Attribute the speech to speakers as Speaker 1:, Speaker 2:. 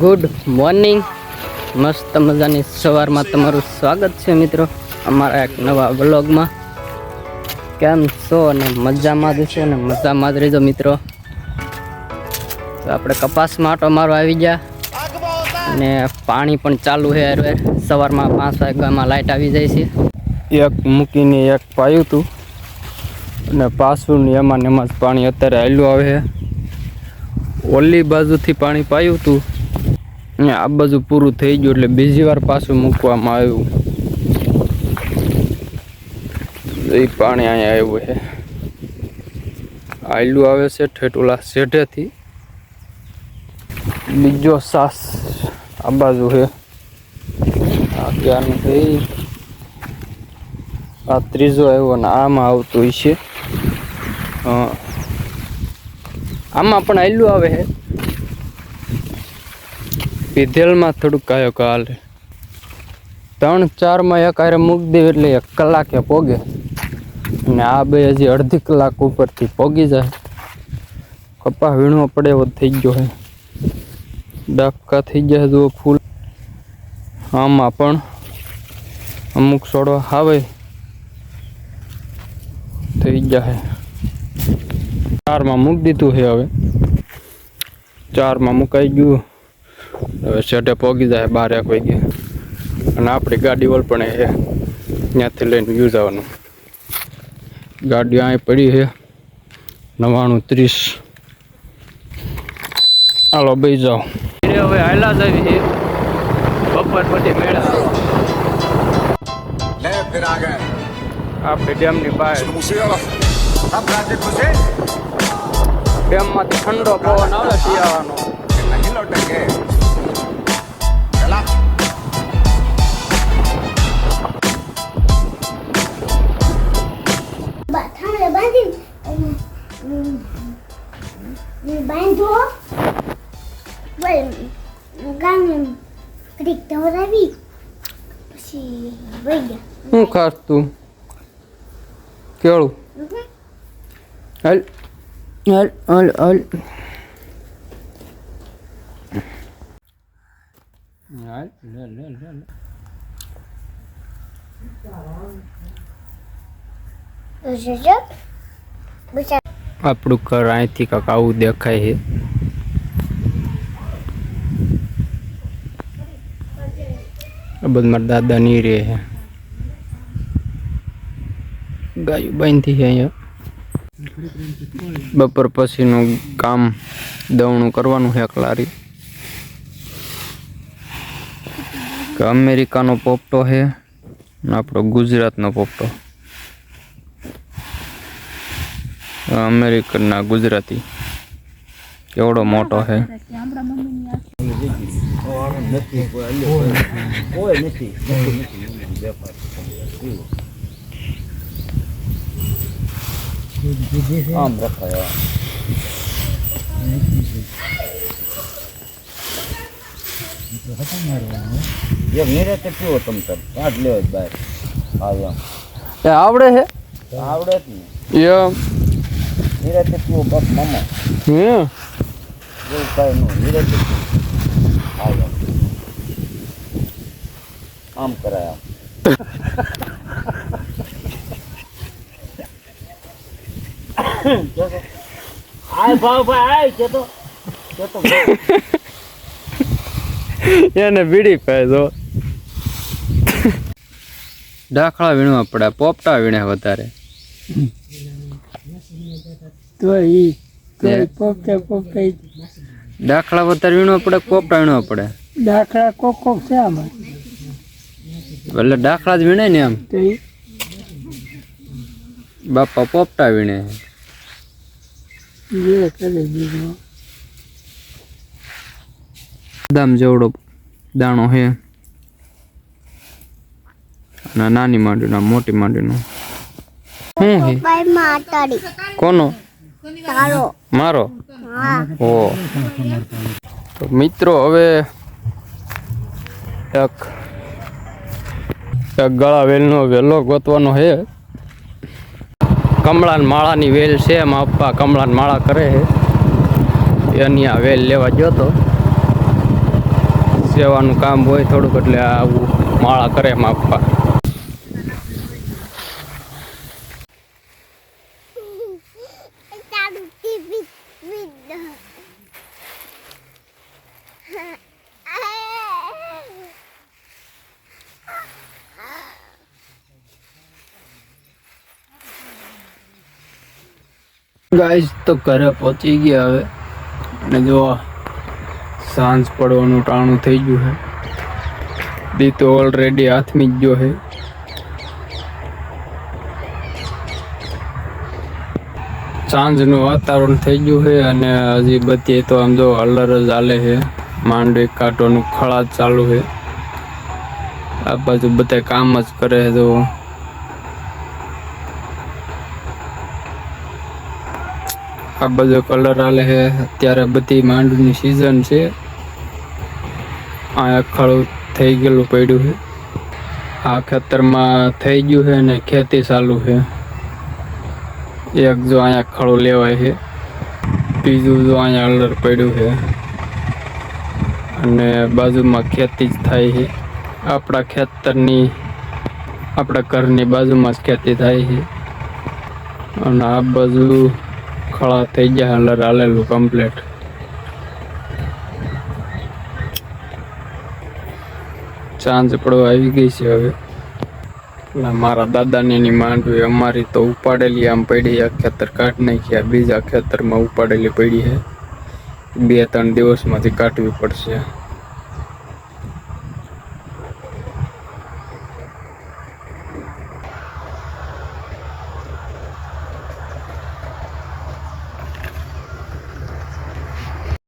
Speaker 1: Good morning. મસ્ત મજાની સવારમાં તમારું સ્વાગત છે મિત્રો અમારા એક નવા બ્લોગમાં કેમ છો અને મજામાં જ છો અને મજામાં જ રહેજો મિત્રો. આપણે કપાસમાં આટો મારો આવી ગયા. અને પાણી પણ ચાલુ છે હારે સવારમાં પાંચ વાગ્યામાં લાઇટ આવી જાય છે. એક મૂકીને એક પાયું હતું અને પાછું એમાં ને એમાં જ પાણી અત્યારે આવેલું આવે છે. ઓલી બાજુથી પાણી પાયું હતું આ બાજુ પૂરું થઈ ગયું એટલે બીજી વાર પાછું મૂકવામાં આવ્યું. એ પાણી અહીંયા આવ્યું છે. આયલું આવે છે ઠેટુલા શેઢેથી બીજો સાસ આ બાજુ છે. આ ક્યાંનું થઈ આ ત્રીજો આવ્યો અને આમાં આવતું છે હા. આમાં પણ આયલું આવે છે. પીધેલમાં થોડુંક કાયો કાલ. ત્રણ ચારમાં એક આરે મૂકી દે એટલે એક કલાકે પોગે. અને આ બે હજી અડધી કલાક ઉપરથી પોગી જાય. કપા વીણો પડે એવો થઈ ગયો છે ડાબકા થઈ ગયા જુઓ ફૂલ. આમાં પણ અમુક છોડવા આવે. થઈ જાય ચારમાં મૂકી દીધું છે હવે. ચારમાં મુકાઈ ગયું. હવે શેઠે પોગી જાય બાર એક વાગે. અને આપણી ગાડી વળપણે એ ત્યાંથી લઈને વ્યૂઝ આવવાનું ગાડી અહીં પડી છે. નવાણું ત્રીસ. હાલો બે જાઓ. હવે હાલા આવી છે. બપોર પછી મેળા. આપણે ડેમની બહાર. ડેમમાંથી ઠંડો પવન આવે શિયાળાનો.
Speaker 2: Um bando. Um ganho. Critão da vida. Se brilha.
Speaker 1: Um cartão Que olho. Olha. Olha, olha, olha. Olha, olha, olha. Olha, olha.
Speaker 2: Olha, olha.
Speaker 1: આપણું ઘર અહીંથી કાંક આવું દેખાય છે. આ બધું મારા દાદા ની રે છે. ગાયું બાંધી છે અહીંયા. બપોર પછીનું કામ દવણું કરવાનું છે લારી કે અમેરિકાનો પોપટો છે આપણો ગુજરાતનો પોપટો. अमेरिकन ना गुजराती। केवड़ो मोटो
Speaker 3: ये। मेरे क्यों तुम आ
Speaker 1: जाओ आवड़े है?
Speaker 3: आवड़े ये ને
Speaker 1: એમ
Speaker 3: મેરે તે પીવો બસ મામા
Speaker 1: હે
Speaker 3: એવું કાંઈ નહીં મેરે તે આવ્યો આમ કરાય
Speaker 1: એને બીડી પાય જો. દાખલા વીણવા પડે પોપટા વીણે વધારે.
Speaker 4: તો. પોપટા પોપટા
Speaker 1: દાખલા વધારે વીણવા પડે કે વીણવા પડે?
Speaker 4: દાખલા કોક કોક છે આમાં.
Speaker 1: એટલે દાખલા જ વીણે ને એમ? બાપા પોપટા વીણે. દામ જેવડો દાણો હે. નાની માંડીનો મોટી માંડીનો.
Speaker 2: હે માતાડી.
Speaker 1: કોનો?
Speaker 2: તારો.
Speaker 1: મારો?
Speaker 2: હા.
Speaker 1: ઓ. તો મિત્રો હવે એક એક ગળા વેલનો વેલો ગોતવાનો છે કમળાન માળાની વેલ છે એમાં પપ્પા કમળાન માળા કરે છે એની આ વેલ લેવા ગયો તો. સેવાનું કામ હોય થોડુંક એટલે આવું માળા કરે એમાં
Speaker 2: તારું
Speaker 1: ગાઈસ તો ઘરે પહોંચી ગયા હવે. અને જો સાંજ પડવાનું ટાણું થઈ ગયું છે. દી તો ઓલરેડી હાથમી જ ગયો છે. સાંજનું વાતાવરણ થઈ ગયું છે અને હજી બધી તો આમ જો અલર જ હાલે છે. માંડવી કાંટોનું ખળા જ ચાલુ છે. આ બાજુ બધા કામ જ કરે છે તો આ બધો કલર આલે છે. અત્યારે બધી માંડવીની સિઝન છે. આ ખળું થઈ ગયેલું પડ્યું છે. આ ખેતરમાં થઈ ગયું છે ને ખેતી ચાલુ છે. એક જો અહીંયા ખળું લેવાય છે. બીજું જો અહીંયા અલર પડ્યું છે. અને બાજુમાં ખેતી જ થાય છે. આપણા ખેતરની, આપણા ઘરની બાજુમાં જ ખેતી થાય છે. અને આ બાજુ ખળા થઈ ગયા, હલર હાલેલું કમ્પ્લેટ સાંજ પડવા આવી ગઈ છે હવે. મારા દાદાની એની માંડવી અમારી તો ઉપાડેલી, આમ પડી આ ખેતર કાઢ નાખ્યા બીજા ખેતરમાં ઉપાડેલી પડી છે. બે ત્રણ દિવસમાંથી કાઢવી પડશે.